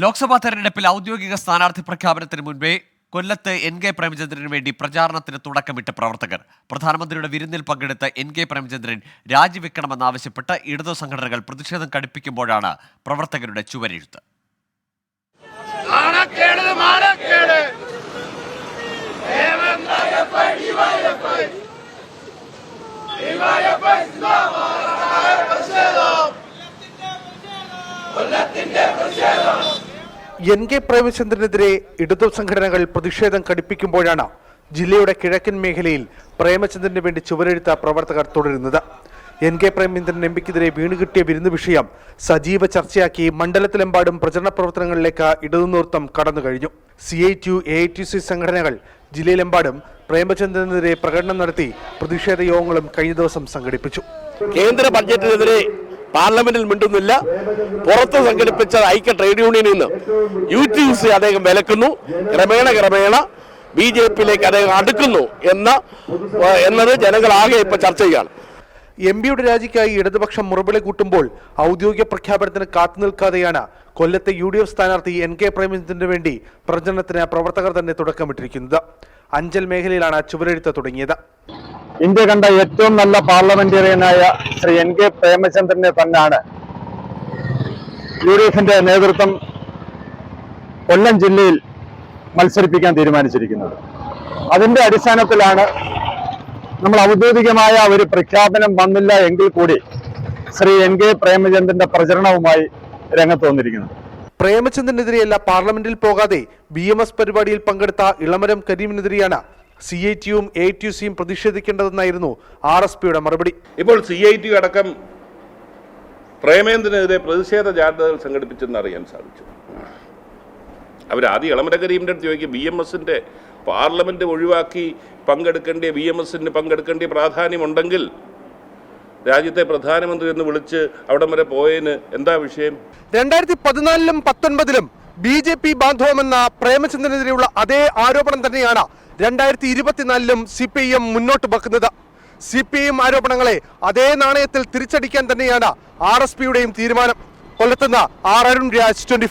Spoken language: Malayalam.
ലോക്സഭാ തെരഞ്ഞെടുപ്പിൽ ഔദ്യോഗിക സ്ഥാനാർത്ഥി പ്രഖ്യാപനത്തിന് മുൻപേ കൊല്ലത്ത് എൻ കെ പ്രേമചന്ദ്രന് വേണ്ടി പ്രചാരണത്തിന് തുടക്കമിട്ട പ്രവർത്തകർ. പ്രധാനമന്ത്രിയുടെ വിരുന്നിൽ പങ്കെടുത്ത എൻ കെ പ്രേമചന്ദ്രൻ രാജിവെക്കണമെന്നാവശ്യപ്പെട്ട് ഇടതു സംഘടനകൾ പ്രതിഷേധം കടുപ്പിക്കുമ്പോഴാണ് പ്രവർത്തകരുടെ ചുവരെഴുത്ത്. നാണക്കേട് മാനക്കേട്. എൻ കെ പ്രേമചന്ദ്രനെതിരെ ഇടതു സംഘടനകൾ പ്രതിഷേധം കടുപ്പിക്കുമ്പോഴാണ് ജില്ലയുടെ കിഴക്കൻ മേഖലയിൽ പ്രേമചന്ദ്രന് വേണ്ടി ചുവരെഴുത്ത പ്രവർത്തകർ തുടരുന്നത്. എൻ കെ പ്രേമചന്ദ്രൻ എം പിക്കെതിരെ വീണുകിട്ടിയ വിരുന്ന് വിഷയം സജീവ ചർച്ചയാക്കി മണ്ഡലത്തിലെമ്പാടും പ്രചരണ പ്രവർത്തനങ്ങളിലേക്ക് ഇടതു നേതൃത്വം കടന്നു കഴിഞ്ഞു. C I T A I T C സംഘടനകൾ ജില്ലയിലെമ്പാടും പ്രേമചന്ദ്രനെതിരെ പ്രകടനം നടത്തി പ്രതിഷേധ യോഗങ്ങളും കഴിഞ്ഞ ദിവസം സംഘടിപ്പിച്ചു. കേന്ദ്ര ബഡ്ജറ്റിനെതിരെ പാർലമെന്റിൽ മിണ്ടുന്നില്ല. പുറത്ത് സംഘടിപ്പിച്ച ഐക്യ ട്രേഡ് യൂണിയനിൽ നിന്ന് യു ടി സി അദ്ദേഹം വിലക്കുന്നു. ക്രമേണ ക്രമേണ ബി ജെ പിയിലേക്ക് അദ്ദേഹം അടുക്കുന്നു എന്ന എന്നത് ജനങ്ങളാകെ ഇപ്പൊ ചർച്ച ചെയ്യുകയാണ് എം പിയുടെ രാജിക്കായി ഇടതുപക്ഷം മുറവിളി കൂട്ടുമ്പോൾ ഔദ്യോഗിക പ്രഖ്യാപനത്തിന് കാത്തു നിൽക്കാതെയാണ് കൊല്ലത്തെ യു ഡി എഫ് സ്ഥാനാർത്ഥി എൻ കെ പ്രേമചന്ദ്രന് വേണ്ടി പ്രചരണത്തിന് പ്രവർത്തകർ തന്നെ തുടക്കമിട്ടിരിക്കുന്നത്. അഞ്ചൽ മേഖലയിലാണ് ചുവരെഴുത്ത് തുടങ്ങിയത്. ഇന്ത്യ കണ്ട ഏറ്റവും നല്ല പാർലമെന്റേറിയനായ ശ്രീ എൻ കെ പ്രേമചന്ദ്രനെ തന്നെയാണ് യു ഡി എഫിന്റെ നേതൃത്വം കൊല്ലം ജില്ലയിൽ മത്സരിപ്പിക്കാൻ തീരുമാനിച്ചിരിക്കുന്നത്. അതിന്റെ അടിസ്ഥാനത്തിലാണ് നമ്മൾ ഔദ്യോഗികമായ ഒരു പ്രഖ്യാപനം വന്നില്ല എങ്കിൽ കൂടി ശ്രീ എൻ കെ പ്രേമചന്ദ്രന്റെ പ്രചരണവുമായി രംഗത്ത് വന്നിരിക്കുന്നത്. പ്രേമചന്ദ്രനെതിരെയല്ല പാർലമെന്റിൽ പോകാതെ ബി എം എസ് പരിപാടിയിൽ പങ്കെടുത്ത ഇളമരം കരീമിനെതിരെയാണ് സി ഐ ടിയും എ ടി സിയും പ്രതിഷേധിക്കേണ്ടതെന്നായിരുന്നു ആർ എസ് പിയുടെ മറുപടി. ഇപ്പോൾ സി ഐ ടി അടക്കം പ്രേമേന്ദ്രനെതിരെ പ്രതിഷേധ ജാഥകൾ സംഘടിപ്പിച്ചെന്ന് അറിയാൻ സാധിച്ചു. അവർ ആദ്യം ഇളമര കരീമിന്റെ അടുത്ത് ചോദിക്കും ബി എം എസിന്റെ പാർലമെന്റ് ഒഴിവാക്കി പങ്കെടുക്കേണ്ട ബി എം എസിന് പങ്കെടുക്കേണ്ട പ്രാധാന്യമുണ്ടെങ്കിൽ രാജ്യത്തെ പ്രധാനമന്ത്രി എന്ന് വിളിച്ച് അവിടം വരെ പോയതിന് എന്താ വിഷയം? രണ്ടായിരത്തി പതിനാലിലും പത്തൊൻപതിലും ബി ജെ പി ബാന്ധവമെന്ന പ്രേമചന്ദ്രനെതിരെയുള്ള അതേ ആരോപണം തന്നെയാണ് രണ്ടായിരത്തി ഇരുപത്തിനാലിലും സി പി എം മുന്നോട്ട് വെക്കുന്നത്. സി പി എം ആരോപണങ്ങളെ അതേ നാണയത്തിൽ തിരിച്ചടിക്കാൻ തന്നെയാണ് ആർ എസ് പിയുടെയും തീരുമാനം. കൊല്ലത്തുനിന്ന് ആർ അരുൺ രാജ് ട്വന്റി